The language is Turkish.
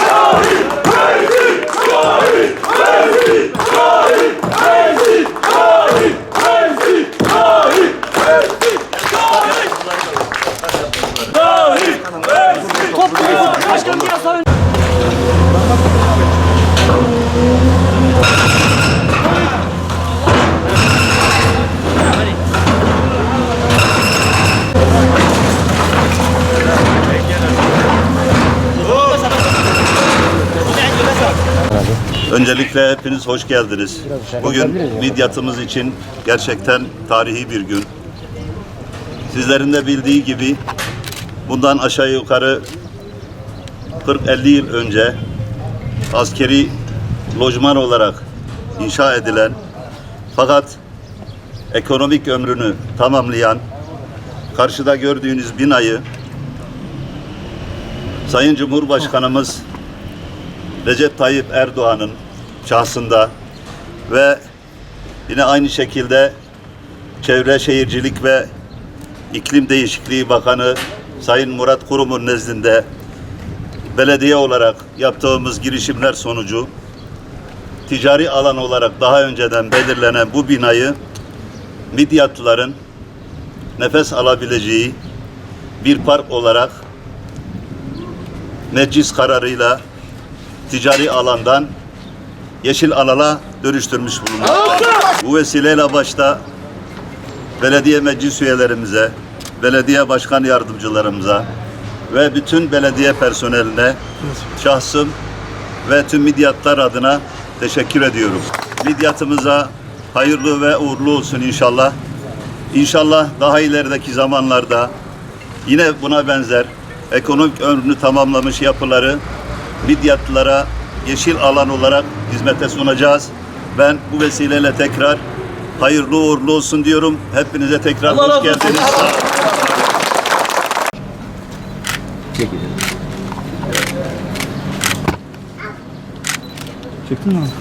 Glory! Evet. Başkanım biraz daha Öncelikle hepiniz hoş geldiniz. Bugün Midyatımız için gerçekten tarihi bir gün. Sizlerin de bildiği gibi bundan aşağı yukarı 40-50 yıl önce askeri lojman olarak inşa edilen fakat ekonomik ömrünü tamamlayan karşıda gördüğünüz binayı Sayın Cumhurbaşkanımız Recep Tayyip Erdoğan'ın şahsında ve yine aynı şekilde Çevre Şehircilik ve İklim Değişikliği Bakanı Sayın Murat Kurum'un nezdinde belediye olarak yaptığımız girişimler sonucu ticari alan olarak daha önceden belirlenen bu binayı Midyatlıların nefes alabileceği bir park olarak meclis kararıyla ticari alandan yeşil alana dönüştürmüş bulunmaktayız. Bu vesileyle başta belediye meclis üyelerimize, belediye başkan yardımcılarımıza ve bütün belediye personeline şahsım ve tüm midyatlar adına teşekkür ediyorum. Midyatımıza hayırlı ve uğurlu olsun inşallah. İnşallah daha ilerideki zamanlarda yine buna benzer ekonomik ömrünü tamamlamış yapıları Midyatlılara yeşil alan olarak hizmete sunacağız. Ben bu vesileyle tekrar hayırlı uğurlu olsun diyorum. Hepinize tekrar hoş geldiniz. 얘기를. 제품 나